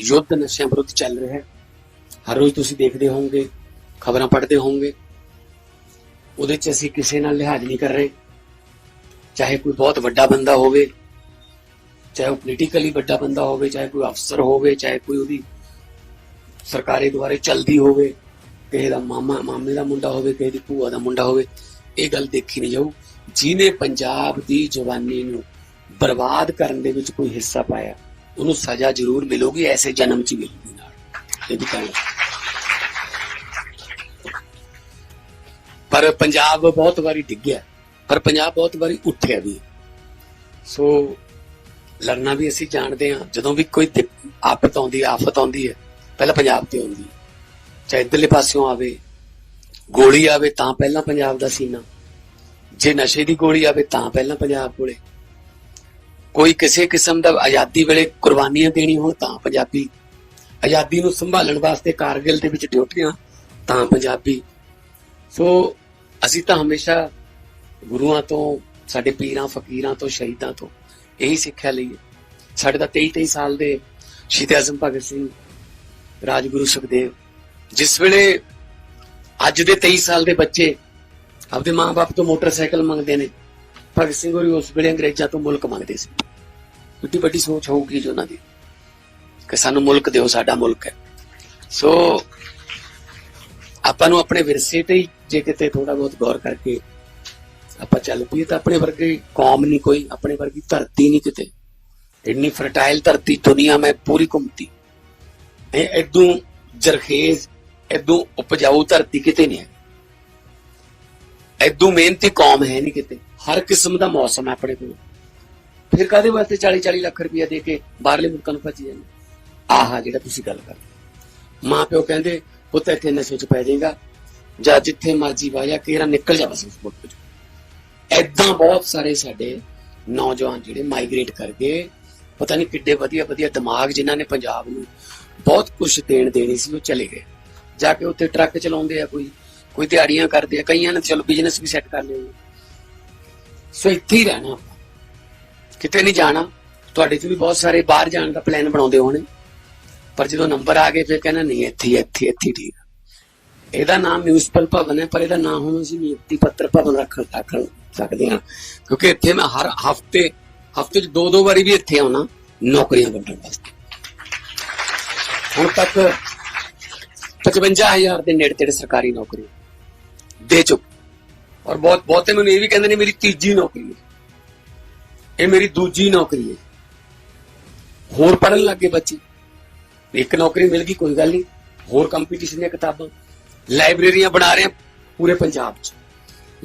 ਯੁੱਧ ਨਸ਼ਿਆਂ ਵਿਰੁੱਧ ਚੱਲ ਰਿਹਾ ਹੈ। ਹਰ ਰੋਜ਼ ਤੁਸੀਂ ਦੇਖਦੇ ਹੋਵੋਗੇ, ਖਬਰਾਂ ਪੜ੍ਹਦੇ ਹੋਵੋਗੇ। ਉਹਦੇ 'ਚ ਅਸੀਂ ਕਿਸੇ ਨਾਲ ਲਿਹਾਜ਼ ਨਹੀਂ ਕਰ ਰਹੇ। ਚਾਹੇ ਕੋਈ ਬਹੁਤ ਵੱਡਾ ਬੰਦਾ ਹੋਵੇ, ਚਾਹੇ ਉਹ ਪੋਲੀਟੀਕਲੀ ਵੱਡਾ ਬੰਦਾ ਹੋਵੇ, ਚਾਹੇ ਕੋਈ ਅਫਸਰ ਹੋਵੇ, ਚਾਹੇ ਕੋਈ ਉਹਦੀ ਸਰਕਾਰੀ ਦੁਆਰੇ ਚਲਦੀ ਹੋਵੇ, ਕਿਸੇ ਦਾ ਮਾਮਾ, ਮਾਮੇ ਦਾ ਮੁੰਡਾ ਹੋਵੇ, ਕਿਸੇ ਦੀ ਭੂਆ ਦਾ ਮੁੰਡਾ ਹੋਵੇ, ਇਹ ਗੱਲ ਦੇਖੀ ਨਹੀਂ ਜਾਊ। ਜਿਹਨੇ ਪੰਜਾਬ ਦੀ ਜਵਾਨੀ ਨੂੰ ਬਰਬਾਦ ਕਰਨ ਦੇ ਵਿੱਚ ਕੋਈ ਹਿੱਸਾ ਪਾਇਆ ਉਹਨੂੰ ਸਜ਼ਾ ਜ਼ਰੂਰ ਮਿਲੂਗੀ, ਐਸੇ ਜਨਮ 'ਚ ਮਿਲੂਗੀ ਨਾਲ। ਇਹ ਵੀ ਪਰ ਪੰਜਾਬ ਬਹੁਤ ਵਾਰੀ ਡਿੱਗਿਆ, ਪਰ ਪੰਜਾਬ ਬਹੁਤ ਵਾਰੀ ਉੱਠਿਆ ਵੀ। ਸੋ, ਲੜਨਾ ਵੀ ਅਸੀਂ ਜਾਣਦੇ ਹਾਂ। ਜਦੋਂ ਵੀ ਕੋਈ ਆਫਤ ਆਉਂਦੀ ਆਫਤ ਆਉਂਦੀ ਹੈ, ਪਹਿਲਾਂ ਪੰਜਾਬ ਤੇ ਆਉਂਦੀ ਹੈ। ਚਾਹੇ ਇੱਧਰਲੇ ਪਾਸਿਓਂ ਆਵੇ, ਗੋਲੀ ਆਵੇ, ਤਾਂ ਪਹਿਲਾਂ ਪੰਜਾਬ ਦਾ ਸੀਨਾ। ਜੇ ਨਸ਼ੇ ਦੀ ਗੋਲੀ ਆਵੇ, ਤਾਂ ਪਹਿਲਾਂ ਪੰਜਾਬ ਕੋਲੇ। ਕੋਈ ਕਿਸੇ ਕਿਸਮ ਦਾ ਆਜ਼ਾਦੀ ਵੇਲੇ ਕੁਰਬਾਨੀਆਂ ਦੇਣੀ ਹੋਣ ਤਾਂ ਪੰਜਾਬੀ ਆਜ਼ਾਦੀ ਨੂੰ ਸੰਭਾਲਣ ਵਾਸਤੇ ਕਾਰਗਿਲ ਦੇ ਵਿੱਚ ਡਿਊਟੀਆਂ ਤਾਂ ਪੰਜਾਬੀ ਸੋ ਅਸੀਂ ਤਾਂ ਹਮੇਸ਼ਾ ਗੁਰੂਆਂ ਤੋਂ, ਸਾਡੇ ਪੀਰਾਂ, ਫਕੀਰਾਂ ਤੋਂ, ਸ਼ਹੀਦਾਂ ਤੋਂ ਇਹੀ ਸਿੱਖਿਆ ਲਈ ਹੈ। ਸਾਡੇ ਤਾਂ 23 23 ਸਾਲ ਦੇ ਸ਼ਹੀਦ ਆਜ਼ਮ ਭਗਤ ਸਿੰਘ, ਰਾਜਗੁਰੂ ਸੁਖਦੇਵ, ਜਿਸ ਵੇਲੇ ਅੱਜ ਦੇ 23 ਸਾਲ ਦੇ ਬੱਚੇ ਆਪਦੇ ਮਾਪੇ ਤੋਂ ਮੋਟਰਸਾਈਕਲ ਮੰਗਦੇ ਨੇ, ਭਗਤ ਸਿੰਘ ਹੋਰੀ ਉਸ ਵੇਲੇ ਅੰਗਰੇਜ਼ਾਂ ਤੋਂ ਮੁਲਕ ਮੰਗਦੇ ਸੀ ਕਿੰਨੀ ਵੱਡੀ ਸੋਚ ਹੋਊਗੀ ਜੀ ਉਹਨਾਂ ਦੀ ਕਿ ਸਾਨੂੰ ਮੁਲਕ ਦਿਓ, ਸਾਡਾ ਮੁਲਕ ਹੈ। ਸੋ ਆਪਾਂ ਨੂੰ ਆਪਣੇ ਵਿਰਸੇ ਤੇ ਜੇ ਕਿਤੇ ਥੋੜਾ ਬਹੁਤ ਗੌਰ ਕਰਕੇ ਆਪਾਂ ਚੱਲ ਪਈਏ ਤਾਂ ਆਪਣੇ ਵਰਗੀ ਕੌਮ ਨਹੀਂ ਕੋਈ, ਆਪਣੇ ਵਰਗੀ ਧਰਤੀ ਨਹੀਂ ਕਿਤੇ। ਇੰਨੀ ਫਰਟਾਈਲ ਧਰਤੀ, ਦੁਨੀਆ ਮੈਂ ਪੂਰੀ ਘੁੰਮਤੀ। ਇਹ ਇਦੋਂ ਜਰਖੇਜ਼ ਇਦੋਂ ਉਪਜਾਊ ਧਰਤੀ ਕਿਤੇ ਨਹੀਂ ਹੈ। ਇਦੋਂ ਮਿਹਨਤੀ ਕੌਮ ਹੈ ਨਹੀਂ ਕਿਤੇ। ਹਰ ਕਿਸਮ ਦਾ ਮੌਸਮ ਹੈ ਆਪਣੇ ਕੋਲ। ਫਿਰ ਕਾਦੇ ਵਾਸਤੇ 40 40 ਲੱਖ ਰੁਪਇਆ ਦੇ ਕੇ ਬਾਹਰਲੇ ਮੁਲਕਾਂ ਨੂੰ ਭੱਜ ਜਾਂਦੇ? ਆਹਾ, ਜਿਹੜਾ ਤੁਸੀਂ ਗੱਲ ਕਰਦੇ ਮਾਂ ਪਿਓ ਕਹਿੰਦੇ, ਪੁੱਤ, ਇੱਥੇ ਨਸ਼ੇ ਚ ਪੈ ਜਾਏਗਾ। ਜਾਂ ਜਿੱਥੇ ਮਰਜ਼ੀ ਵਾਜਾ ਕੇਰਾ ਨਿਕਲ ਜਾ ਬਸ ਉਸ ਮੁਲਕ ਚੋਂ। ਐਦਾਂ ਬਹੁਤ ਸਾਰੇ ਸਾਡੇ ਨੌਜਵਾਨ ਜਿਹੜੇ ਮਾਈਗ੍ਰੇਟ ਕਰ ਗਏ। ਪਤਾ ਨਹੀਂ ਕਿੱਡੇ ਵਧੀਆ ਵਧੀਆ ਦਿਮਾਗ ਜਿਨ੍ਹਾਂ ਨੇ ਪੰਜਾਬ ਨੂੰ ਬਹੁਤ ਕੁਝ ਦੇਣ ਦੇਣੀ ਸੀ, ਉਹ ਚਲੇ ਗਏ। ਜਾ ਕੇ ਉੱਥੇ ਟਰੱਕ ਚਲਾਉਂਦੇ ਆ ਕੋਈ ਕੋਈ ਦਿਹਾੜੀਆਂ ਕਰਦੇ ਆ। ਕਈਆਂ ਨੇ ਚਲੋ ਬਿਜ਼ਨਸ ਵੀ ਸੈੱਟ ਕਰ ਲਿਆ ਸੋ ਇੱਥੇ ਹੀ ਰਹਿਣਾ ਆਪਾਂ। ਕਿਤੇ ਨਹੀਂ ਜਾਣਾ। ਤੁਹਾਡੇ ਚ ਵੀ ਬਹੁਤ ਸਾਰੇ ਬਾਹਰ ਜਾਣ ਦਾ ਪਲਾਨ ਬਣਾਉਂਦੇ ਹੋਣੇ। ਪਰ ਜਦੋਂ ਨੰਬਰ ਆ ਗਏ, ਫਿਰ ਕਹਿੰਦਾ ਨਹੀਂ, ਇੱਥੇ ਇੱਥੇ ਇੱਥੇ ਠੀਕ ਇਹਦਾ ਨਾਮ ਮਿਊਨਿਸਪਲ ਭਵਨ ਹੈ, ਪਰ ਇਹਦਾ ਨਾਮ ਹੁਣ ਅਸੀਂ ਨਿਯੁਕਤੀ ਪੱਤਰ ਭਵਨ ਰੱਖ ਰੱਖ ਸਕਦੇ ਹਾਂ। ਕਿਉਂਕਿ ਇੱਥੇ ਮੈਂ ਹਰ ਹਫ਼ਤੇ ਹਫ਼ਤੇ ਚ ਦੋ ਦੋ ਵਾਰੀ ਵੀ ਇੱਥੇ ਆਉਣਾ, ਨੌਕਰੀਆਂ ਵੰਡਣ ਵਾਸਤੇ। ਹੁਣ ਤੱਕ 55000 ਦੇ ਨੇੜੇ ਤੇੜੇ ਸਰਕਾਰੀ ਨੌਕਰੀ ਦੇ ਚੁੱਕ। ਔਰ ਬਹੁਤ, ਬਹੁਤੇ ਮੈਨੂੰ ਇਹ ਵੀ ਕਹਿੰਦੇ ਨੇ, ਮੇਰੀ ਤੀਜੀ ਨੌਕਰੀ ਹੈ। ਇਹ ਮੇਰੀ ਦੂਜੀ ਨੌਕਰੀ ਹੈ। ਹੋਰ ਪੜਨ ਲੱਗੇ ਬੱਚੇ। ਇੱਕ ਨੌਕਰੀ ਮਿਲ ਗਈ, ਕੋਈ ਗੱਲ ਨਹੀਂ। ਹੋਰ ਕੰਪੀਟੀਸ਼ਨ ਦੀਆਂ ਕਿਤਾਬਾਂ। ਲਾਇਬ੍ਰੇਰੀਆਂ ਬਣਾ ਰਹੇ ਪੂਰੇ ਪੰਜਾਬ 'ਚ।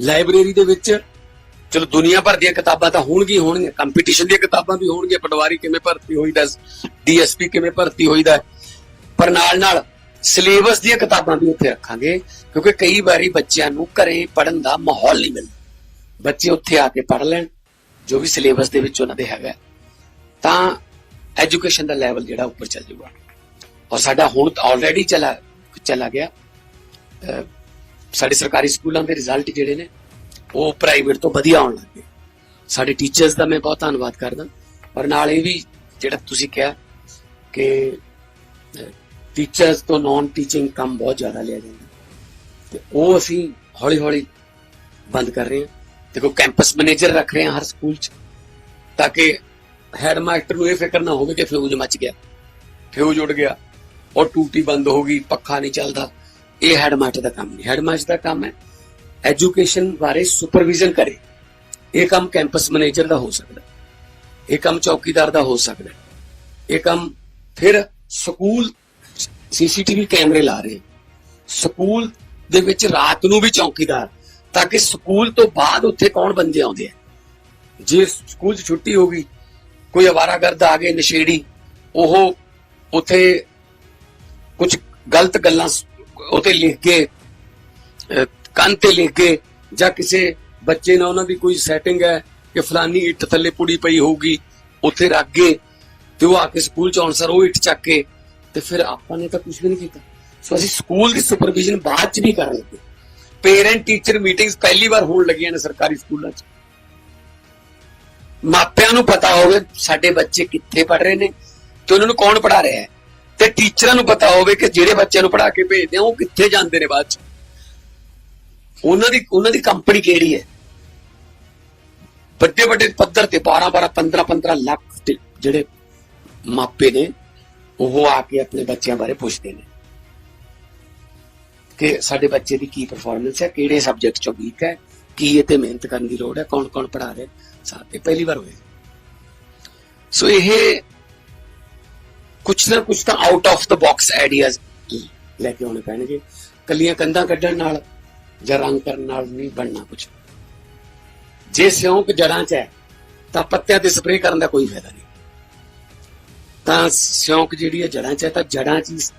ਲਾਇਬ੍ਰੇਰੀ ਦੇ ਵਿੱਚ ਚਲੋ ਦੁਨੀਆ ਭਰ ਦੀਆਂ ਕਿਤਾਬਾਂ ਤਾਂ ਹੋਣਗੀਆਂ ਹੋਣਗੀਆਂ। ਕੰਪੀਟੀਸ਼ਨ ਦੀਆਂ ਕਿਤਾਬਾਂ ਵੀ ਹੋਣਗੀਆਂ। ਪਟਵਾਰੀ ਕਿਵੇਂ ਭਰਤੀ ਹੋਈ ਹੋਈਦਾ ਡੀਐਸਪੀ ਕਿਵੇਂ ਭਰਤੀ ਹੋਈ ਦਾ ਪਰ ਨਾਲ ਨਾਲ ਸਿਲੇਬਸ ਦੀਆਂ ਕਿਤਾਬਾਂ ਵੀ ਉੱਥੇ ਰੱਖਾਂਗੇ, ਕਿਉਂਕਿ ਕਈ ਵਾਰੀ ਬੱਚਿਆਂ ਨੂੰ ਘਰੇ ਪੜਨ ਦਾ ਮਾਹੌਲ ਨਹੀਂ ਮਿਲਦਾ। ਬੱਚੇ ਉੱਥੇ ਆ ਕੇ ਪੜ ਲੈਣ। ਜੋ ਵੀ ਸਿਲੇਬਸ ਦੇ ਵਿੱਚ ਉਹਨਾਂ ਦੇ ਹੈਗਾ ਤਾਂ ਐਜੂਕੇਸ਼ਨ ਦਾ ਲੈਵਲ ਜਿਹੜਾ ਉੱਪਰ ਚੱਲ ਜਾਊਗਾ। ਔਰ ਸਾਡਾ ਹੁਣ ਆਲਰੇਡੀ ਚਲਾ ਚਲਾ ਗਿਆ। ਸਾਡੇ ਸਰਕਾਰੀ ਸਕੂਲਾਂ ਦੇ ਰਿਜ਼ਲਟ ਜਿਹੜੇ ਨੇ, ਉਹ ਪ੍ਰਾਈਵੇਟ ਤੋਂ ਵਧੀਆ ਆਉਣ ਲੱਗ ਗਏ। ਸਾਡੇ ਟੀਚਰਸ ਦਾ ਮੈਂ ਬਹੁਤ ਧੰਨਵਾਦ ਕਰਦਾ। ਔਰ ਨਾਲ ਇਹ ਵੀ ਜਿਹੜਾ ਤੁਸੀਂ ਕਿਹਾ ਕਿ ਟੀਚਰਸ ਤੋਂ ਨਾਨ ਟੀਚਿੰਗ ਕੰਮ ਬਹੁਤ ਜ਼ਿਆਦਾ ਲਿਆ ਜਾਂਦਾ। ਤੇ ਉਹ ਅਸੀਂ ਹੌਲੀ ਹੌਲੀ ਬੰਦ ਕਰ ਰਹੇ ਹਾਂ। ਦੇਖੋ ਕੈਂਪਸ ਮੈਨੇਜਰ ਰੱਖ ਰਹੇ ਹਾਂ ਹਰ ਸਕੂਲ 'ਚ, ਤਾਂ ਕਿ ਹੈਡ ਮਾਸਟਰ ਨੂੰ ਇਹ ਫਿਕਰ ਨਾ ਹੋਵੇ ਕਿ ਫਿਊਜ਼ ਮੱਚ ਗਿਆ। ਫਿਊਜ਼ ਉੱਡ ਗਿਆ ਔਰ ਟੂਟੀ ਬੰਦ ਹੋ ਗਈ, ਪੱਖਾ ਨਹੀਂ ਚੱਲਦਾ। ਇਹ ਹੈਡ ਮਾਸਟਰ ਦਾ ਕੰਮ ਨਹੀਂ। ਹੈਡ ਮਾਸਟਰ ਦਾ ਕੰਮ ਹੈ ਐਜੂਕੇਸ਼ਨ ਬਾਰੇ ਸੁਪਰਵਿਜ਼ਨ ਕਰੇ। ਇਹ ਕੰਮ ਕੈਂਪਸ ਮੈਨੇਜਰ ਦਾ ਹੋ ਸਕਦਾ ਇਹ ਕੰਮ ਚੌਕੀਦਾਰ ਦਾ ਹੋ ਸਕਦਾ ਇਹ ਕੰਮ ਫਿਰ ਸਕੂਲ ਸੀਸੀਟੀਵੀ ਕੈਮਰੇ ਲਾ ਰਹੇ। ਸਕੂਲ ਦੇ ਵਿੱਚ ਰਾਤ ਨੂੰ ਵੀ ਚੌਕੀਦਾਰ। ਤਾਂ ਕਿ ਸਕੂਲ ਤੋਂ ਬਾਅਦ ਉੱਥੇ ਕੌਣ ਬੰਦੇ ਆਉਂਦੇ ਆ? ਜੇ ਸਕੂਲ 'ਚ ਛੁੱਟੀ ਹੋ ਗਈ ਕੋਈ ਅਵਾਰਾਗਰਦ ਆ ਗਏ ਨਸ਼ੇੜੀ ਉਹ ਉੱਥੇ ਕੁਝ ਗਲਤ ਗੱਲਾਂ ਸ- ਉੱਤੇ ਲਿਖ ਕੇ ਅਹ, ਕੰਨ ਤੇ ਲਿਖ ਕੇ ਜਾਂ ਕਿਸੇ ਬੱਚੇ ਨਾਲ ਉਹਨਾਂ ਦੀ ਕੋਈ ਸੈਟਿੰਗ ਹੈ ਕਿ ਫਲਾਨੀ ਇੱਟ ਥੱਲੇ ਪੁੜੀ ਪਈ ਹੋਊਗੀ ਉੱਥੇ ਰੱਖ ਗਏ ਤੇ ਉਹ ਆ ਕੇ ਸਕੂਲ ਚ ਆਉਣ ਸਰ ਉਹ ਇੱਟ ਚੱਕ ਕੇ ਤੇ ਫਿਰ ਆਪਾਂ ਨੇ ਤਾਂ ਕੁਝ ਵੀ ਨਹੀਂ ਕੀਤਾ। ਸੋ ਅਸੀਂ ਸਕੂਲ ਦੀ ਸੁਪਰਵਿਜ਼ਨ ਬਾਅਦ ਚ ਵੀ ਕਰ ਲੈਂਦੇ ਪੇਰੈਂਟ ਟੀਚਰ ਮੀਟਿੰਗਸ ਪਹਿਲੀ ਵਾਰ ਹੋਣ ਲੱਗੀਆਂ ਨੇ ਸਰਕਾਰੀ ਸਕੂਲਾਂ 'ਚ। ਮਾਪਿਆਂ ਨੂੰ ਪਤਾ ਹੋਵੇ ਸਾਡੇ ਬੱਚੇ ਕਿੱਥੇ ਪੜ ਰਹੇ ਨੇ ਤੇ ਉਹਨਾਂ ਨੂੰ ਕੌਣ ਪੜਾ ਰਿਹਾ ਹੈ। ਤੇ ਟੀਚਰਾਂ ਨੂੰ ਪਤਾ ਹੋਵੇ ਕਿ ਜਿਹੜੇ ਬੱਚਿਆਂ ਨੂੰ ਪੜ੍ਹਾ ਕੇ ਭੇਜਦੇ ਆ, ਉਹ ਕਿੱਥੇ ਜਾਂਦੇ ਨੇ ਬਾਅਦ ਚ। ਉਹਨਾਂ ਦੀ ਉਹਨਾਂ ਦੀ ਕੰਪਨੀ ਕਿਹੜੀ ਹੈ? ਵੱਡੇ ਵੱਡੇ ਪੱਧਰ ਤੇ 12 12 15 15 ਲੱਖ ਜਿਹੜੇ ਮਾਪੇ ਨੇ, ਉਹ ਆ ਕੇ ਆਪਣੇ ਬੱਚਿਆਂ ਬਾਰੇ ਪੁੱਛਦੇ ਨੇ। ਕਿ ਸਾਡੇ ਬੱਚੇ ਦੀ ਕੀ ਪਰਫਾਰਮੈਂਸ ਹੈ, ਕਿਹੜੇ ਸਬਜੈਕਟ ਚੋਂ ਵੀਕ ਹੈ, ਕੀ ਇਹ ਤੇ ਮਿਹਨਤ ਕਰਨ ਦੀ ਲੋੜ ਹੈ, ਕੌਣ ਕੌਣ ਪੜ੍ਹਾ ਰਿਹਾ ਸਾਡੇ ਪਹਿਲੀ ਵਾਰ ਹੋਏ ਸੋ ਇਹ ਕੁਛ ਨਾ ਕੁਛ ਤਾਂ out of the box ideas ਲੈ ਕੇ ਆਉਣੇ ਪੈਣਗੇ। ਕੱਲੀਆਂ ਕੰਧਾਂ ਕੱਢਣ ਨਾਲ ਜਾਂ ਰੰਗ ਕਰਨ ਨਾਲ ਨਹੀਂ ਬਣਨਾ ਕੁਛ। ਜੇ ਸਿਉਂਕ ਜੜਾਂ 'ਚ ਹੈ, ਤਾਂ ਪੱਤਿਆਂ ਤੇ ਸਪਰੇਅ ਕਰਨ ਦਾ ਕੋਈ ਫਾਇਦਾ ਨਹੀਂ। ਤਾਂ ਸਿਉਂਕ ਜਿਹੜੀ ਹੈ ਜੜਾਂ 'ਚ ਹੈ, ਤਾਂ ਜੜਾਂ 'ਚ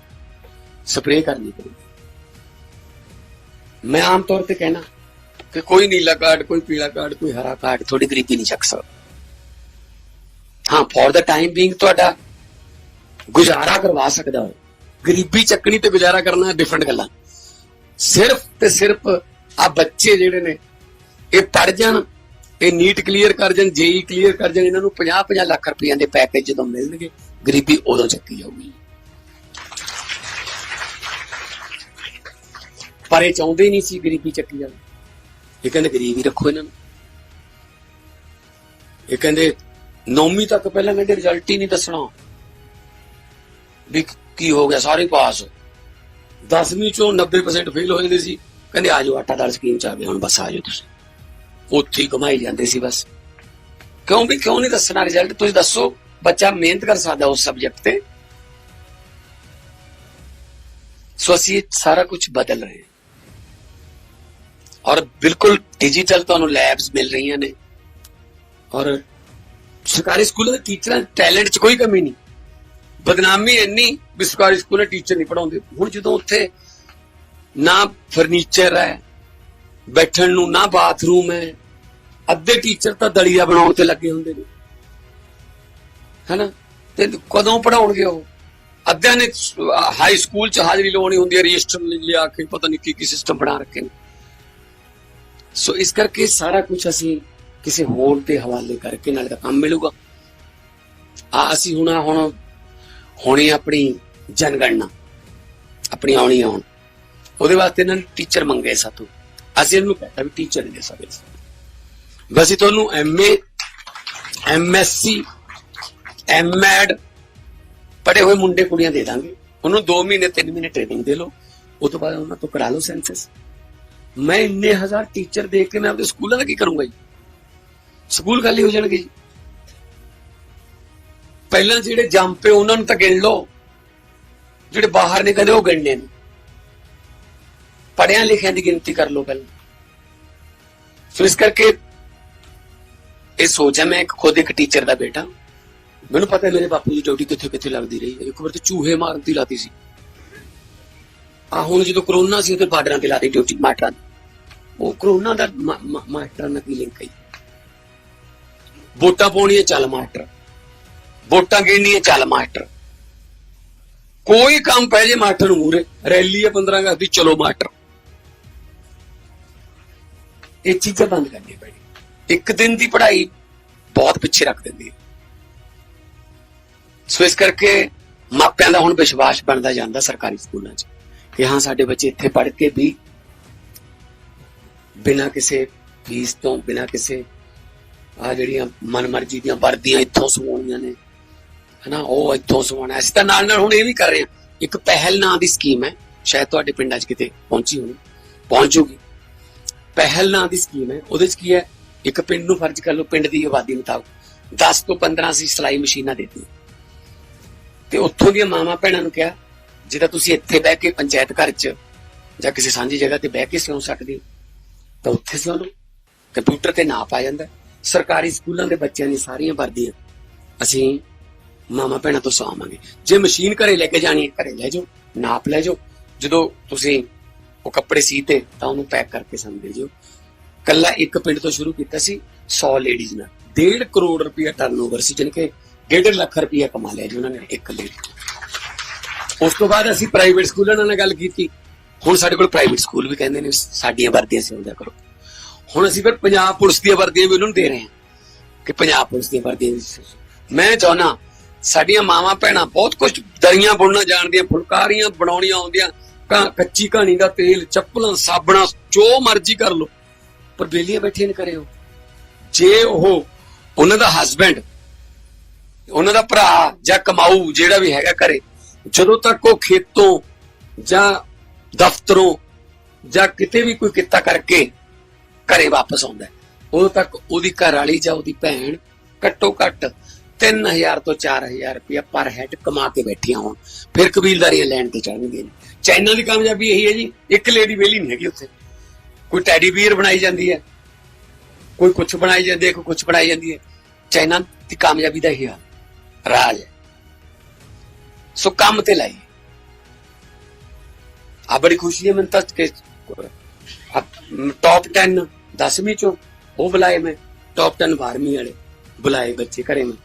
ਸਪਰੇਅ ਕਰਨੀ ਪਊਗੀ। ਮੈਂ ਆਮ ਤੌਰ ਤੇ ਕਹਿਣਾ ਕਿ ਕੋਈ ਨੀਲਾ ਕਾਰਡ ਕੋਈ ਪੀਲਾ ਕਾਰਡ ਕੋਈ ਹਰਾ ਕਾਰਡ ਤੁਹਾਡੀ ਗਰੀਬੀ ਨਹੀਂ ਚੱਕ ਸਕਦਾ ਹਾਂ ਫॉर ਦਾ ਟਾਈਮ ਬੀਇੰਗ ਤੁਹਾਡਾ ਗੁਜ਼ਾਰਾ ਕਰਵਾ ਸਕਦਾ ਹੋ ਗਰੀਬੀ ਚੱਕਣੀ ਤੇ ਗੁਜ਼ਾਰਾ ਕਰਨਾ ਡਿਫਰੈਂਟ ਗੱਲਾਂ ਸਿਰਫ ਤੇ ਸਿਰਫ ਆ ਬੱਚੇ ਜਿਹੜੇ ਨੇ ਇਹ ਪੜ ਜਾਣ ਇਹ ਨੀਟ ਕਲੀਅਰ ਕਰ ਜਾਣ ਜੇਈ ਕਲੀਅਰ ਕਰ ਜਾਣ ਇਹਨਾਂ ਨੂੰ 50 50 ਲੱਖ ਰੁਪਈਆ ਦੇ ਪੈਕੇਜ ਜਦੋਂ ਮਿਲਣਗੇ ਗਰੀਬੀ ਉਦੋਂ ਚੱਕੀ ਜਾਊਗੀ ਪਰ ਇਹ ਚਾਹੁੰਦੇ ਨਹੀਂ ਸੀ ਗਰੀਬੀ ਚੱਕੀ ਜਾਵੇ ਇਹ ਕਹਿੰਦੇ ਗਰੀਬ ਹੀ ਰੱਖੋ ਇਹਨਾਂ ਨੂੰ। ਇਹ ਕਹਿੰਦੇ ਨੌਵੀਂ ਤੱਕ ਪਹਿਲਾਂ ਕਹਿੰਦੇ ਰਿਜ਼ਲਟ ਹੀ ਨਹੀਂ ਦੱਸਣਾ। ਵੀ ਕੀ ਹੋ ਗਿਆ, ਸਾਰੇ ਪਾਸ। 10ਵੀਂ ਚੋਂ 90% ਫੇਲ ਹੋ ਜਾਂਦੇ ਸੀ। ਕਹਿੰਦੇ ਆਜੋ ਆਟਾ ਦਾਲ ਸਕੀਮ ਚ ਆ ਗਏ, ਹੁਣ ਬਸ ਆਜੋ ਤੁਸੀਂ। ਉੱਥੇ ਹੀ ਕਮਾਈ ਜਾਂਦੇ ਸੀ ਬਸ। ਕਿਉਂ ਵੀ, ਕਿਉਂ ਨਹੀਂ ਦੱਸਣਾ ਰਿਜ਼ਲਟ ਤੁਸੀਂ ਦੱਸੋ, ਬੱਚਾ ਮਿਹਨਤ ਕਰ ਸਕਦਾ ਉਸ ਸਬਜੈਕਟ ਤੇ। ਸੋ ਅਸੀਂ ਇਹ ਸਾਰਾ ਕੁਝ ਬਦਲ ਰਹੇ ਹਾਂ। ਔਰ ਬਿਲਕੁਲ ਡਿਜੀਟਲ ਤੁਹਾਨੂੰ ਲੈਬਸ ਮਿਲ ਰਹੀਆਂ ਨੇ। ਔਰ ਸਰਕਾਰੀ ਸਕੂਲਾਂ ਦੇ ਟੀਚਰਾਂ ਟੈਲੈਂਟ 'ਚ ਕੋਈ ਕਮੀ ਨਹੀਂ। ਬਦਨਾਮੀ ਇੰਨੀ ਵੀ ਸਰਕਾਰੀ ਸਕੂਲੇ ਟੀਚਰ ਨਹੀਂ ਪੜਾਉਂਦੇ ਹੁਣ ਜਦੋਂ ਉੱਥੇ ਨਾ ਫਰਨੀਚਰ ਹੈ, ਬੈਠਣ ਨੂੰ ਨਾ ਬਾਥਰੂਮ ਹੈ, ਅੱਧੇ ਟੀਚਰ ਤਾਂ ਦਲੀਆ ਬਣਾਉਣ ਤੇ ਲੱਗੇ ਹੁੰਦੇ ਨੇ। ਹੈਨਾ? ਤੇ ਕਦੋਂ ਪੜਾਉਣਗੇ ਉਹ? ਅੱਧਿਆਂ ਨੇ ਹਾਈ ਸਕੂਲ ਚ ਹਾਜ਼ਰੀ ਲਵਾਉਣੀ ਹੁੰਦੀ ਹੈ, ਰਜਿਸਟਰ ਲਿਆ ਕੇ ਪਤਾ ਨਹੀਂ ਕੀ ਕੀ ਸਿਸਟਮ ਬਣਾ ਰੱਖੇ ਨੇ। ਸੋ ਇਸ ਕਰਕੇ ਸਾਰਾ ਕੁਝ ਅਸੀਂ ਕਿਸੇ ਹੋਰ ਦੇ ਹਵਾਲੇ ਕਰਕੇ ਨਾਲ ਦਾ ਕੰਮ ਮਿਲੂਗਾ। ਆ ਅਸੀਂ ਹੁਣ ਹੁਣ, ਹੋਣੀ ਆਪਣੀ ਜਨਗਣਨਾ, ਆਪਣੀ ਆਉਣੀ ਆਉਣ ਉਹਦੇ ਵਾਸਤੇ ਇਹਨਾਂ ਨੇ ਟੀਚਰ ਮੰਗੇ ਸਾਤੋਂ। ਅਸੀਂ ਇਹਨੂੰ ਕਹਿੰਦਾ ਵੀ ਟੀਚਰ ਨਹੀਂ ਦੇ ਸਕਦੇ ਬਸ ਇਹ ਤੁਹਾਨੂੰ ਐਮਏ ਐਮਐਸਸੀ ਐਮਐਡ ਪੜੇ ਹੋਏ ਮੁੰਡੇ ਕੁੜੀਆਂ ਦੇ ਦਾਂਗੇ। ਉਹਨੂੰ 2 ਮਹੀਨੇ 3 ਮਹੀਨੇ ਟ੍ਰੇਨਿੰਗ ਦੇ ਲਓ। ਉਸ ਤੋਂ ਬਾਅਦ ਉਹਨਾਂ ਤੋਂ ਕਰਾ ਲਓ ਸੈਂਸਸ ਮੈਂ ਇੰਨੇ ਹਜ਼ਾਰ ਟੀਚਰ ਦੇਖ ਕੇ ਮੈਂ ਆਪਣੇ ਸਕੂਲਾਂ ਦਾ ਕੀ ਕਰੂੰਗਾ ਜੀ? ਸਕੂਲ ਖਾਲੀ ਹੋ ਜਾਣਗੇ ਜੀ। ਪਹਿਲਾਂ ਜਿਹੜੇ ਜੰਪੇ ਉਹਨਾਂ ਨੂੰ ਤਾਂ ਗਿਣ ਲਓ। ਜਿਹੜੇ ਬਾਹਰ ਨੇ ਕਦੇ ਉਹ ਗਿਣਨੇ ਨੇ। ਪੜਿਆਂ ਲਿਖਿਆਂ ਦੀ ਗਿਣਤੀ ਕਰ ਲਓ ਪਹਿਲਾਂ। ਸੋ ਇਸ ਕਰਕੇ ਇਹ ਸੋਚ ਹੈ, ਮੈਂ ਇੱਕ ਖੁਦ ਇੱਕ ਟੀਚਰ ਦਾ ਬੇਟਾ। ਮੈਨੂੰ ਪਤਾ ਹੈ, ਮੇਰੇ ਬਾਪੂ ਦੀ ਡਿਊਟੀ ਕਿੱਥੇ ਕਿੱਥੇ ਲੱਗਦੀ ਰਹੀ ਇੱਕ ਵਾਰ ਤੇ ਚੂਹੇ ਮਾਰਨ ਦੀ ਲਾਤੀ ਸੀ। ਆ ਹੁਣ ਜਦੋਂ ਕਰੋਨਾ ਸੀ ਤੇ ਬਾਰਡਰਾਂ ਤੇ ਲਾਤੀ ਡਿਊਟੀ ਮਾਸਟਰਾਂ ਦੀ। ਉਹ ਕਰੋਨਾ ਦਾ ਮਾ- ਮਾ- ਮਾਸਟਰਾਂ ਨਾਲ ਕੀ ਲਿੰਕ ਹੈ ਵੋਟਾਂ ਪਾਉਣੀਆਂ ਚੱਲ ਮਾਸਟਰ। ਵੋਟਾਂ ਗਿਣਨੀਆਂ ਚੱਲ ਮਾਸਟਰ। ਕੋਈ ਕੰਮ ਪੈ ਜੇ ਮਾਸਟਰ ਨੂੰ ਮੂਰੇ ਰੈਲੀ ਹੈ 15 ਅਗਸਤ ਦੀ, ਚਲੋ ਮਾਸਟਰ। ਇਹ ਚੀਜ਼ਾਂ ਬੰਦ ਕਰਨੀਆਂ ਪੈਣੀ ਇੱਕ ਦਿਨ ਦੀ ਪੜ੍ਹਾਈ ਬਹੁਤ ਪਿੱਛੇ ਰੱਖ ਦਿੰਦੀ ਹੈ। ਸੋ ਇਸ ਕਰਕੇ ਮਾਪਿਆਂ ਦਾ ਹੁਣ ਵਿਸ਼ਵਾਸ ਬਣਦਾ ਜਾਂਦਾ ਸਰਕਾਰੀ ਸਕੂਲਾਂ 'ਚ ਕਿ ਹਾਂ, ਸਾਡੇ ਬੱਚੇ ਇੱਥੇ ਪੜ੍ਹ ਕੇ ਵੀ ਬਿਨਾਂ ਕਿਸੇ ਫੀਸ ਤੋਂ, ਬਿਨਾਂ ਕਿਸੇ ਆ ਜਿਹੜੀਆਂ ਮਨਮਰਜ਼ੀ ਦੀਆਂ ਵਰਦੀਆਂ ਇੱਥੋਂ ਸਵਾਉਣੀਆਂ ਨੇ, ਹਨਾ, ਉਹ ਇੱਥੋਂ ਸਵਾਉਣਾ। ਅਸੀਂ ਤਾਂ ਨਾਲ ਨਾਲ ਹੁਣ ਇਹ ਵੀ ਕਰ ਰਹੇ ਹਾਂ, ਇੱਕ ਪਹਿਲ ਨਾਂ ਦੀ ਸਕੀਮ ਹੈ, ਸ਼ਾਇਦ ਤੁਹਾਡੇ ਪਿੰਡਾਂ 'ਚ ਕਿਤੇ ਪਹੁੰਚੀ ਹੋਣੀ ਪਹੁੰਚੂਗੀ ਪਹਿਲ ਨਾਂ ਦੀ ਸਕੀਮ ਹੈ, ਉਹਦੇ 'ਚ ਕੀ ਹੈ, ਇੱਕ ਪਿੰਡ ਨੂੰ ਫਰਜ਼ ਕਰ ਲਓ, ਪਿੰਡ ਦੀ ਆਬਾਦੀ ਮੁਤਾਬਕ 10 ਤੋਂ 15 ਅਸੀਂ ਸਿਲਾਈ ਮਸ਼ੀਨਾਂ ਦੇ ਤੇ ਉੱਥੋਂ ਦੀਆਂ ਮਾਵਾਂ ਭੈਣਾਂ ਨੂੰ ਕਿਹਾ ਜਿਹਦਾ ਤੁਸੀਂ ਇੱਥੇ ਬਹਿ ਕੇ ਪੰਚਾਇਤ ਘਰ 'ਚ ਜਾਂ ਕਿਸੇ ਸਾਂਝੀ ਜਗ੍ਹਾ ਤੇ ਬਹਿ ਕੇ ਸਿਉਂ ਸਕਦੇ ਹੋ ਤਾਂ ਉੱਥੇ ਸਿਉਂ ਲਓ ਕੰਪਿਊਟਰ ਤੇ ਨਾਪ ਆ ਜਾਂਦਾ। ਸਰਕਾਰੀ ਸਕੂਲਾਂ ਦੇ ਬੱਚਿਆਂ ਦੀ ਸਾਰੀਆਂ ਵਰਦੀਆਂ। ਅਸੀਂ ਮਾਮਾ ਭੈਣਾਂ ਤੋਂ ਸਵਾਵਾਂਗੇ ਜੇ ਮਸ਼ੀਨ ਘਰੇ ਲੈ ਕੇ ਜਾਣੀ ਹੈ, ਘਰੇ ਲੈ ਜਾਓ, ਨਾਪ ਲੈ ਜਾਓ। ਜਦੋਂ ਤੁਸੀਂ ਉਹ ਕੱਪੜੇ ਸੀਤੇ, ਤਾਂ ਉਹਨੂੰ ਪੈਕ ਕਰਕੇ ਸਾਨੂੰ ਦੇ ਜਿਓ ਕੱਲਾ ਇੱਕ ਪਿੰਡ ਤੋਂ ਸ਼ੁਰੂ ਕੀਤਾ ਸੀ 100 ਲੇਡੀਜ਼ ਨਾਲ। 1.5 ਕਰੋੜ ਰੁਪਇਆ ਟਰਨਓਵਰ ਸੀ, ਜਾਣੀ ਕੇ 1.5 ਲੱਖ ਰੁਪਇਆ ਕਮਾ ਲਿਆ ਜੀ ਉਹਨਾਂ ਨੇ, ਇੱਕ ਲੇਡੀ ਉਸ ਤੋਂ ਬਾਅਦ ਅਸੀਂ ਪ੍ਰਾਈਵੇਟ ਸਕੂਲਾਂ ਨਾਲ ਗੱਲ ਕੀਤੀ। ਹੁਣ ਸਾਡੇ ਕੋਲ ਪ੍ਰਾਈਵੇਟ ਸਕੂਲ ਵੀ ਕਹਿੰਦੇ ਨੇ, ਸਾਡੀਆਂ ਵਰਦੀਆਂ ਸਿਉਂਦਿਆ ਕਰੋ। ਹੁਣ ਅਸੀਂ ਫਿਰ ਪੰਜਾਬ ਪੁਲਿਸ ਦੀਆਂ ਵਰਦੀਆਂ ਵੀ ਉਹਨਾਂ ਨੂੰ ਦੇ ਰਹੇ ਹਾਂ ਕਿ ਪੰਜਾਬ ਪੁਲਿਸ ਦੀਆਂ ਵਰਦੀਆਂ ਮੈਂ ਚਾਹਨਾ ਸਾਡੀਆਂ ਮਾਵਾਂ ਭੈਣਾਂ ਬਹੁਤ ਕੁਝ ਦਰੀਆਂ ਬੁਣਨਾ ਜਾਣਦੀਆਂ, ਫੁਲਕਾਰੀਆਂ ਬਣਾਉਣੀਆਂ ਆਉਂਦੀਆਂ ਕ- ਕੱਚੀ ਕਹਾਣੀ ਦਾ ਤੇਲ, ਚੱਪਲਾਂ, ਸਾਬਣਾ, ਜੋ ਮਰਜ਼ੀ ਕਰ ਲੋ ਪਰ ਬੇਲੀਆਂ ਬੈਠੇ ਨੇ ਕਰਿਓ ਜੇ ਉਹ, ਉਹਨਾਂ ਦਾ ਹਸਬੈਂਡ ਉਹਨਾਂ ਦਾ ਭਰਾ ਜਾਂ ਕਮਾਊ ਜਿਹੜਾ ਵੀ ਹੈਗਾ ਘਰੇ, ਜਦੋਂ ਤੱਕ ਉਹ ਖੇਤੋਂ ਜਾਂ ਦਫ਼ਤਰੋਂ ਜਾਂ ਕਿਤੇ ਵੀ ਕੋਈ ਕਿੱਤਾ ਕਰਕੇ ਘਰੇ ਵਾਪਸ ਆਉਂਦਾ ਉਦੋਂ ਤੱਕ ਉਹਦੀ ਘਰ ਵਾਲੀ ਜਾਂ ਉਹਦੀ ਭੈਣ ਘੱਟੋ ਘੱਟ 3000 ਤੋਂ 4000 ਰੁਪਇਆ ਪਰ ਹੈਡ ਕਮਾ ਕੇ ਬੈਠੀਆਂ ਹੋਣ। ਫਿਰ ਕਬੀਲਦਾਰੀਆਂ ਲੈਣ ਤੇ ਚੜਨਗੇ ਚਾਈਨਾ ਦੀ ਕਾਮਯਾਬੀ ਇਹੀ ਹੈ ਜੀ, ਇੱਕ ਲੇਡੀ ਵੇਲੀ ਨਹੀਂ ਹੈਗੀ ਉੱਥੇ। ਕੋਈ ਟੈਡੀ ਬੀਅਰ ਬਣਾਈ ਜਾਂਦੀ ਹੈ, ਕੋਈ ਕੁਝ ਬਣਾਈ ਜਾਂਦੀ ਹੈ ਕੋਈ ਕੁਝ ਬਣਾਈ ਜਾਂਦੀ ਹੈ। ਚਾਈਨਾ ਦੀ ਕਾਮਯਾਬੀ ਦਾ ਇਹ ਹਾਲ। ਰਾਜ ਹੈ। ਸੋ ਕੰਮ ਤੇ ਲਾਈ ਆ ਬੜੀ ਖੁਸ਼ੀ ਹੈ ਮੈਨੂੰ ਤਾਂ ਕਿ ਟੌਪ 10 10ਵੀਂ ਚੋਂ ਉਹ ਬੁਲਾਏ ਮੈਂ ਟੌਪ 10 12ਵੀਂ ਵਾਲੇ ਬੁਲਾਏ ਬੱਚੇ ਘਰੇ ਮੈਂ।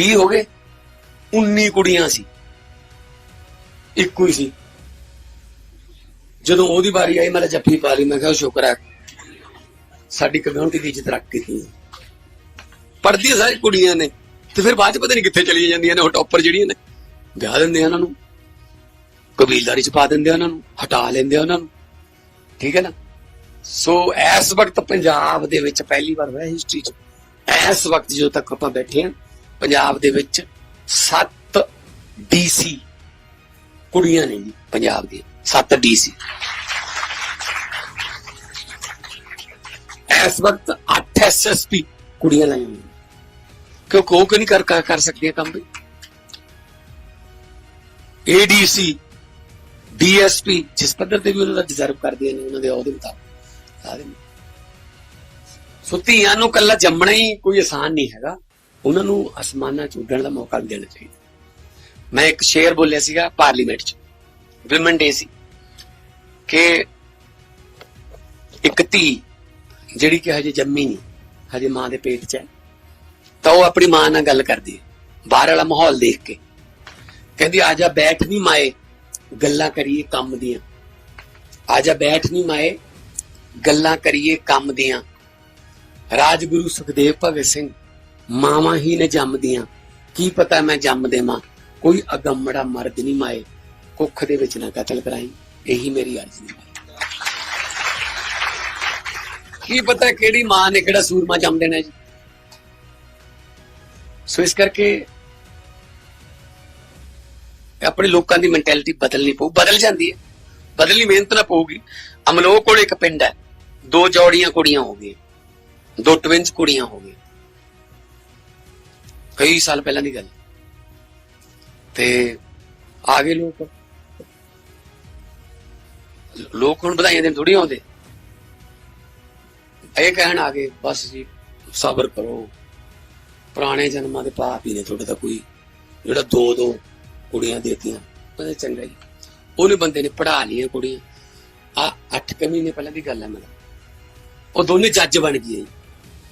20 ਹੋ ਗਏ 19 ਕੁੜੀਆਂ ਸੀ। ਇੱਕੋ ਹੀ ਸੀ। ਜਦੋਂ ਉਹਦੀ ਵਾਰੀ ਆਈ, ਮੈਂ ਜੱਫੀ ਪਾ ਲਈ, ਮੈਂ ਕਿਹਾ, ਸ਼ੁਕਰ ਹੈ, ਸਾਡੀ ਕਮਿਊਨਿਟੀ ਦੀ ਇੱਜ਼ਤ ਰੱਖ ਕੀਤੀ ਪੜਦੀਆਂ ਸਾਰੀ ਕੁੜੀਆਂ ਨੇ, ਤੇ ਫਿਰ ਬਾਅਦ ਚ ਪਤਾ ਨਹੀਂ ਕਿੱਥੇ ਚਲੀ ਜਾਂਦੀਆਂ ਨੇ, ਉਹ ਟੌਪਰ ਜਿਹੜੀਆਂ ਨੇ, ਵਿਆਹ ਦਿੰਦੇ ਆ ਉਹਨਾਂ ਨੂੰ। ਕਬੀਲਦਾਰੀ ਚ ਪਾ ਦਿੰਦੇ ਆ ਉਹਨਾਂ ਨੂੰ, ਹਟਾ ਲੈਂਦੇ ਆ ਉਹਨਾਂ ਨੂੰ। ਠੀਕ ਹੈ ਨਾ? ਸੋ ਇਸ ਵਕਤ ਪੰਜਾਬ ਦੇ ਵਿੱਚ ਪਹਿਲੀ ਵਾਰ ਹੋਇਆ ਹਿਸਟਰੀ ਚ। ਇਸ ਵਕਤ ਜਦੋਂ ਤੱਕ ਆਪਾਂ ਬੈਠੇ ਹਾਂ, ਪੰਜਾਬ ਦੇ ਵਿੱਚ 7 ਡੀਸੀ ਕੁੜੀਆਂ ਨੇ ਜੀ, ਪੰਜਾਬ ਦੀਆਂ। 7 ਡੀਸੀ ਇਸ ਵਕਤ 8 ਐਸਐਸਪੀ ਕੁੜੀਆਂ ਲਾਈਆਂ ਹੋਈਆਂ। ਕਿਉਂ ਕੋ ਕਿ ਨਹੀਂ ਕਰ ਕਰ- ਕਰ ਸਕਦੀਆਂ ਕੰਮ ਵੀ? ਏਡੀਸੀ ਡੀਐਸਪੀ ਜਿਸ ਪੱਧਰ ਤੇ ਵੀ ਉਹਨਾਂ ਦਾ ਡਿਜ਼ਰਵ ਕਰਦੀਆਂ ਨੇ, ਉਹਨਾਂ ਦੇ ਅਹੁਦੇ ਮੁਤਾਬਕ। ਸਾਰੇ ਸੋ ਧੀਆਂ ਨੂੰ ਕੱਲਾ ਜੰਮਣਾ ਹੀ ਕੋਈ ਆਸਾਨ ਨਹੀਂ ਹੈਗਾ। ਉਹਨਾਂ ਨੂੰ ਅਸਮਾਨਾਂ ਚ ਉੱਡਣ ਦਾ ਮੌਕਾ ਵੀ ਦੇਣਾ ਚਾਹੀਦਾ। ਮੈਂ ਇੱਕ ਸ਼ੇਰ ਬੋਲਿਆ ਸੀਗਾ ਪਾਰਲੀਮੈਂਟ ਚ। ਵਿਮਨ ਡੇ ਸੀ। ਕਿ ਇੱਕ ਧੀ ਜਿਹੜੀ ਕਿ ਹਜੇ ਜੰਮੀ ਨਹੀਂ, ਹਜੇ ਮਾਂ ਦੇ ਪੇਟ 'ਚ ਹੈ, ਤਾਂ ਉਹ ਆਪਣੀ ਮਾਂ ਨਾਲ ਗੱਲ ਕਰਦੀ ਹੈ। ਬਾਹਰ ਵਾਲਾ ਮਾਹੌਲ ਦੇਖ ਕੇ। ਕਹਿੰਦੀ, ਆ ਜਾ, ਬੈਠ ਨਹੀਂ ਮਾਏ। ਗੱਲਾਂ ਕਰੀਏ ਕੰਮ ਦੀਆਂ। ਆ ਬੈਠ ਨਹੀਂ ਮਾਏ, ਗੱਲਾਂ ਕਰੀਏ ਕੰਮ ਦੀਆਂ। ਰਾਜਗੁਰੂ ਸੁਖਦੇਵ ਭਗਤ ਸਿੰਘ, ਮਾਵਾਂ ਹੀ ਨੇ ਜੰਮਦੀਆਂ। ਕੀ ਪਤਾ ਮੈਂ ਜੰਮ ਦੇਵਾਂ। ਕੋਈ ਅਗੰਮੜਾ ਮਰਦ ਨਹੀਂ ਮਾਏ। ਕੁੱਖ ਦੇ ਵਿੱਚ ਨਾ ਕਤਲ ਕਰਾਈ। ਇਹੀ ਮੇਰੀ ਅਰਜ਼ੀ ਹੈ ਕੀ ਪਤਾ ਕਿਹੜੀ ਮਾਂ ਨੇ ਕਿਹੜਾ ਸੂਰਮਾ ਜੰਮ ਦੇਣਾ ਜੀ। ਸੋ ਇਸ ਕਰਕੇ ਆਪਣੇ ਲੋਕਾਂ ਦੀ ਮੈਂਟੈਲਿਟੀ ਬਦਲਣੀ ਪਊ, ਬਦਲ ਜਾਂਦੀ ਹੈ। ਬਦਲਣੀ ਮਿਹਨਤ ਨਾ ਪਊਗੀ। ਅਮਲੋਹ ਕੋਲ ਇੱਕ ਪਿੰਡ ਹੈ। ਦੋ ਜੋੜੀਆਂ ਕੁੜੀਆਂ ਹੋ ਗਈਆਂ। ਦੋ ਟਵਿੰਸ ਕੁੜੀਆਂ ਹੋ ਗਈਆਂ। ਕਈ ਸਾਲ ਪਹਿਲਾਂ ਦੀ ਗੱਲ ਤੇ ਆ ਗਏ ਲੋਕ। ਲੋਕ ਹੁਣ ਵਧਾਈਆਂ ਦੇਣ ਥੋੜੀ ਆਉਂਦੇ। ਇਹ ਕਹਿਣ ਆ ਗਏ, ਬਸ ਜੀ, ਸਬਰ ਕਰੋ। ਪੁਰਾਣੇ ਜਨਮਾਂ ਦੇ ਪਾਪ ਹੀ ਨੇ, ਤੁਹਾਡੇ ਤਾਂ ਕੋਈ ਜਿਹੜਾ ਦੋ ਦੋ ਕੁੜੀਆਂ ਦੇਤੀਆਂ। ਉਹਦੇ ਚੰਗਾ ਜੀ। ਉਹਨੇ ਬੰਦੇ ਨੇ ਪੜਾ ਲਈਆਂ ਕੁੜੀਆਂ। ਆ 8 ਮਹੀਨੇ ਪਹਿਲਾਂ ਦੀ ਗੱਲ ਹੈ ਮੇਰਾ ਉਹ ਦੋਨੇ ਜੱਜ ਬਣ ਗਏ